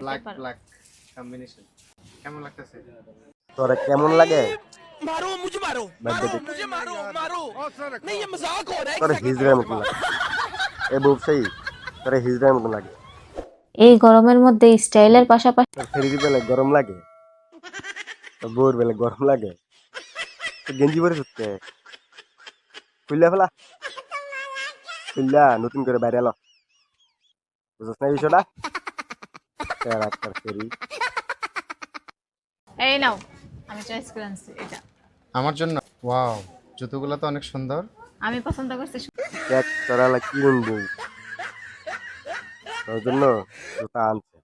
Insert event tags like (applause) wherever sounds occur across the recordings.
Black পারো। Black combination কেমন লাগতেছে তোরা কেমন লাগে मारो मुझे मारो বাদ দে मारो मुझे मारो मारो नहीं ये मजाक हो रहा है তোরা হিজড়ার মতন লাগে এ ব্যবসায়ী তোরা হিজড়ার মতন লাগে এই গরমের মধ্যে স্টাইলের পাশাপাশি তোর ফেরি বেলা গরম লাগে তোর বউর বেলা গরম লাগে তো গেঞ্জি পরে সুতকে খুললা ফেলা খুললা নতুন করে বাইরে এলো বুঝছ না এই বিষয়টা ফেরি এই নাও আমি চয়েস করে আনছি এটা। আমার জন্য? ওয়াও জুতোগুলো তো অনেক সুন্দর। আমি পছন্দ করছি দেখ তোরা কি বউ তোর জন্য জুতা আনছে।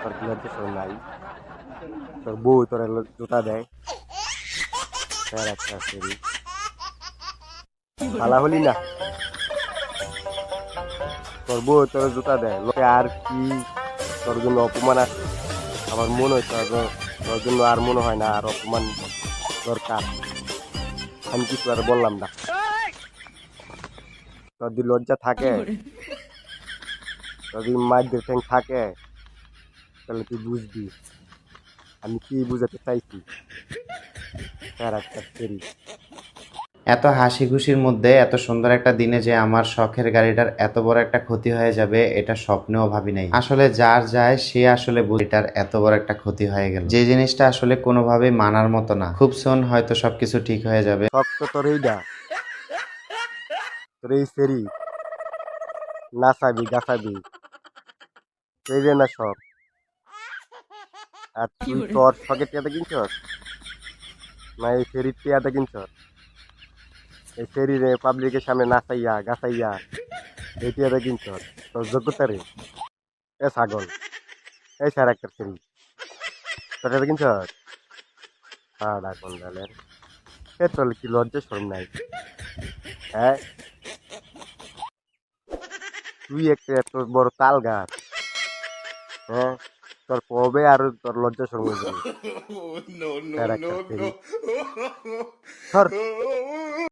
তোর কি লজ্জা শরম নাই তোর বউ তোর জুতা দেয়। তেরা একটা ফেরি ভালা হলি না। তোর বউ তোর জুতা দেয়। লোকে আর কি তোর জন্য অপমান আছে আমার মনে হয় তোর তোর জন্য আর মনে হয় না আর অপমান দরকার। আমি কিছু আর বললাম না। তোর যদি লজ্জা থাকে যদি মায়ের ঠ্যাং থাকে তাহলে তুই বুঝবি। আমি কি বুঝাতে চাইছি? ক্যারেক্টার ফেরি এত হাসি খুশির মধ্যে এত সুন্দর একটা দিনে যে আমার শখের গাড়িটার এত বড় একটা ক্ষতি হয়ে যাবে এটা স্বপ্নেও ভাবি নাই। আসলে যার যায় সে আসলে বুঝে এটার এত বড় একটা ক্ষতি হয়ে গেল। যে জিনিসটা আসলে কোনোভাবেই মানার মতো না। খুব সোন হয়তো সবকিছু ঠিক হয়ে যাবে। সব তো তোর এইটা তোর এই ফেরি নাচাবি গাছাবি এই না সব আর তুই তোর শখের টিয়াতে কিনছস? না এই ফেরির কিনছস? এই ফেরি রে পাবলিকের সামনে নাচাইয়া গাছাইয়া এই টিয়াতে কিনছস তোর যোগ্যতা রে। এ ছাগল। এই স্যার একটা ফেরি। তোর টিয়াতে কিনছস সাড়া কন্ডালের এ তোর কি লজ্জা শরম নাই। হ্যাঁ তুই একটা এত বড় তাল গাছ। হ্যাঁ? তোর কবে আর তোর লজ্জা হয়ে যাবে (laughs) (laughs)